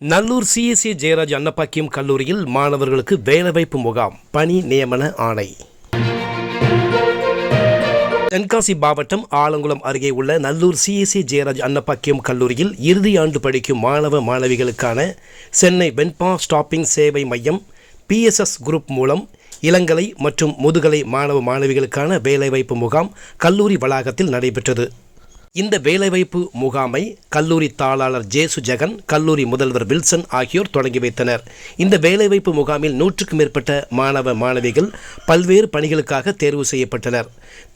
Nallur CSC Jayaraj Annapakkiyam கல்லூரியில் மாணவர்களுக்கு வேலைவாய்ப்பு முகாம் பணி நியமன ஆணை. தென்காசி மாவட்டம் ஆலங்குளம் அருகே உள்ள நல்லூர் சிஎஸ்சி ஜெயராஜ் அன்னப்பாக்கியம் கல்லூரியில் இறுதி ஆண்டு படிக்கும் மாணவ மாணவிகளுக்கான சென்னை வெண்பா ஸ்டாப்பிங் சேவை மையம் பிஎஸ்எஸ் குரூப் மூலம் இளங்கலை மற்றும் முதுகலை மாணவ மாணவிகளுக்கான வேலைவாய்ப்பு முகாம் கல்லூரி வளாகத்தில் நடைபெற்றது. இந்த வேலைவாய்ப்பு முகாமை கல்லூரி தாளாளர் ஜேசு ஜெகன் கல்லூரி முதல்வர் வில்சன் ஆகியோர் தொடங்கி வைத்தனர். இந்த வேலைவாய்ப்பு முகாமில் நூற்றுக்கும் மேற்பட்ட மாணவ மாணவிகள் பல்வேறு பணிகளுக்காக தேர்வு செய்யப்பட்டனர்.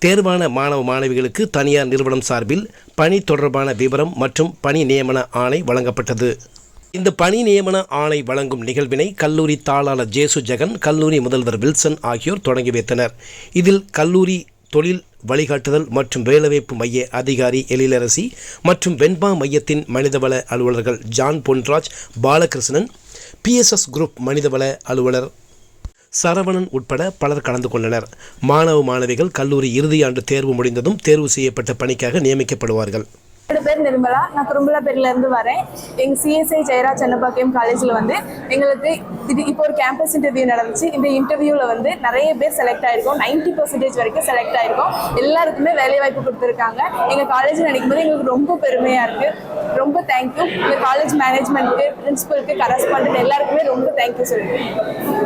தேர்வான மாணவ மாணவிகளுக்கு தனியார் நிறுவனம் சார்பில் பணி தொடர்பான விவரம் மற்றும் பணி நியமன ஆணை வழங்கப்பட்டது. இந்த பணி நியமன ஆணை வழங்கும் நிகழ்வினை கல்லூரி தாளாளர் ஜேசு ஜெகன் கல்லூரி முதல்வர் வில்சன் ஆகியோர் தொடங்கி வைத்தனர். இதில் கல்லூரி தொழில் வழிகாட்டுதல் மற்றும் வேலைவாய்ப்பு மைய அதிகாரி எழிலரசி மற்றும் வெண்பா மையத்தின் மனிதவள அலுவலர்கள் John Ponraj Balakrishnan BSS group மனிதவள அலுவலர் சரவணன் உட்பட பலர் கலந்து கொண்டனர். மாணவ மாணவிகள் கல்லூரி இறுதியாண்டு தேர்வு முடிந்ததும் தேர்வு செய்யப்பட்ட பணிக்காக நியமிக்கப்படுவார்கள். என்னோட பேர் நிர்மலா நான் குறும்பலப்பேரில இருந்து வரேன். எங்க சிஎஸ்ஐ ஜெயராஜ் சன்னபாக்கியம் காலேஜில் வந்து எங்களுக்கு இது இப்போ ஒரு கேம்பஸ் இன்டர்வியூ நடந்துச்சு. இந்த இன்டர்வியூவில் வந்து நிறைய பேர் செலக்ட் ஆகிருக்கோம் நைன்ட்டி பர்சன்டேஜ் வரைக்கும் செலக்ட் ஆயிருக்கோம். எல்லாருக்குமே வேலை வாய்ப்பு கொடுத்துருக்காங்க. எங்கள் காலேஜ் நினைக்கும் போது எங்களுக்கு ரொம்ப பெருமையாக இருக்கு. ரொம்ப தேங்க்யூ எங்கள் காலேஜ் மேனேஜ்மெண்ட்டுக்கு பிரின்சிபலுக்கு கரஸ்பாண்ட் எல்லாருக்குமே ரொம்ப தேங்க்யூ சொல்லுங்கள்